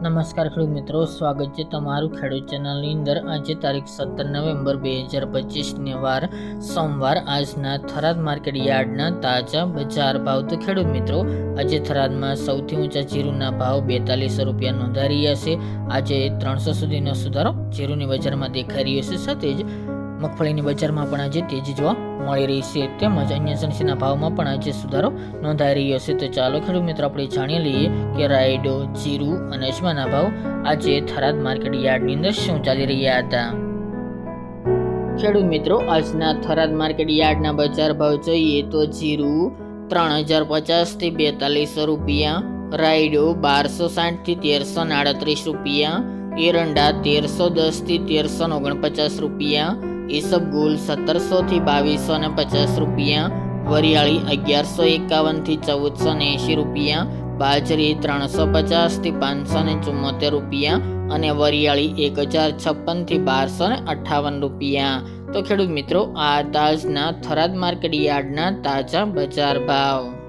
નમસ્કાર ખેડૂત મિત્રો, સ્વાગત છે તમારું ખેડૂત ચેનલની અંદર. આજે તારીખ સત્તર નવેમ્બર બે હજાર પચીસને વાર સોમવાર. આજના થરાદ માર્કેટ યાર્ડના તાજા બજાર ભાવ. તો ખેડૂત મિત્રો, આજે થરાદમાં સૌથી ઊંચા જીરુના ભાવ બેતાલીસો રૂપિયા નોંધાઈ રહ્યા છે. આજે ત્રણસો સુધીનો સુધારો જીરુની બજારમાં દેખાઈ રહ્યો છે. સાથે જ મગફળીની બજારમાં પણ આજે તેજી જોવા મળી રહી છે. તેમજ અન્ય સનસીના ભાવમાં પણ આજે સુધારો નોંધાઈ રહ્યો છે. તો ચાલો ખેડૂત મિત્રો, આપણે જાણી લઈએ કે રાયડો, જીરું અને અજમાના ભાવ આજે થરાદ માર્કેટ યાર્ડની અંદર શું ચાલી રહ્યા હતા? ખેડૂત મિત્રો, આજના થરાદ માર્કેટ યાર્ડના બજાર ભાવ જોઈએ તો જીરું ત્રણ હજાર પચાસથી બેતાલીસો રૂપિયા, રાયડો બારસો સાઠથી તેરસો આડત્રીસ રૂપિયા, એરંડા તેરસો દસથી તેરસો ઓગણપચાસ રૂપિયા ઈસબગુલ સત્તરસોથી બાવીસો ને પચાસ રૂપિયા, વરિયાળી અગિયારસો એકાવનથી ચૌદસો ને એંશી રૂપિયા, બાજરી ત્રણસો પચાસથી પાંચસો ને ચુમ્મોતેર રૂપિયા અને વરિયાળી એક હજાર છપ્પનથી બારસો ને અઠ્ઠાવન રૂપિયા. તો ખેડૂત મિત્રો, આ તાજના થરાદ માર્કેટ યાર્ડના તાજા બજાર ભાવ.